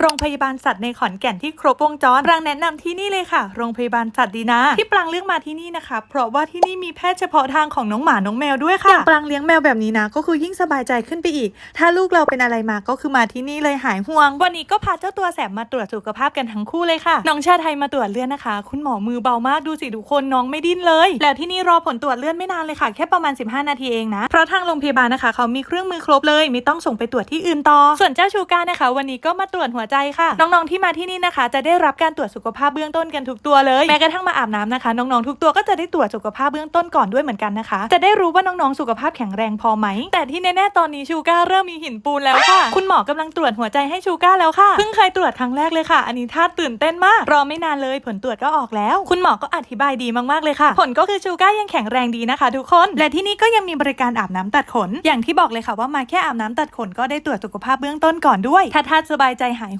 โรงพยาบาลสัตว์ในขอนแก่นที่ครบวงจรปรางแนะนำที่นี่เลยค่ะ โรงพยาบาลสัตว์ดีนะที่ปรางเลือกมาที่นี่นะคะ เพราะว่าที่นี่มีแพทย์เฉพาะทางของน้องหมา น้องแมวด้วยค่ะ อย่างปรางเลี้ยงแมวแบบนี้นะ ก็คือยิ่งสบายใจขึ้นไปอีก ถ้าลูกเราเป็นอะไรมาก็คือมาที่นี่เลยหายห่วง วันนี้ก็พาเจ้าตัวแสบมาตรวจสุขภาพกันทั้งคู่เลยค่ะ น้องชาไทยมาตรวจเลือดนะคะ คุณหมอมือเบามากดูสิทุกคนน้องไม่ดิ้นเลย แล้วที่นี่รอผลตรวจเลือดไม่นานเลยค่ะแค่ประมาณ 15 นาทีเองนะ เพราะทางโรงพยาบาลนะคะ เขามีเครื่องมือครบเลยไม่ต้องส่งไปตรวจที่อื่นต่อ ส่วนเจ้าชูก้านะคะ วันนี้ก็มาตรวจหัวใจค่ะ น้องๆที่มาที่นี่นะคะ จะได้รับการตรวจสุขภาพเบื้องต้นกันทุกตัวเลยแม้กระทั่งมาอาบน้ำนะคะ น้องๆทุกตัวก็จะได้ตรวจสุขภาพเบื้องต้นก่อนด้วยเหมือนกันนะคะ จะได้รู้ว่าน้องๆสุขภาพแข็งแรงพอไหม แต่ที่แน่ๆตอนนี้ชูก้าเริ่มมีหินปูนแล้วค่ะ คุณหมอกำลังตรวจหัวใจให้ชูก้าแล้วค่ะเพิ่งเคยตรวจครั้งแรกเลยค่ะ อันนี้ท่าตื่นเต้นมากรอไม่นานเลย ผลตรวจก็ออกแล้ว คุณหมอก็อธิบายดีมากๆเลยค่ะ ผลก็คือชูก้ายังแข็งแรงดีนะคะ ทุกคน และที่นี่ก็ยังมีบริการอาบน้ำตัดขน อย่างที่บอกเลยค่ะว่ามาแค่อาบน้ำตัดขนก็ได้ตรวจสุขภาพเบื้องต้นก่อนด้วยถ้าท่าสบายใจหาย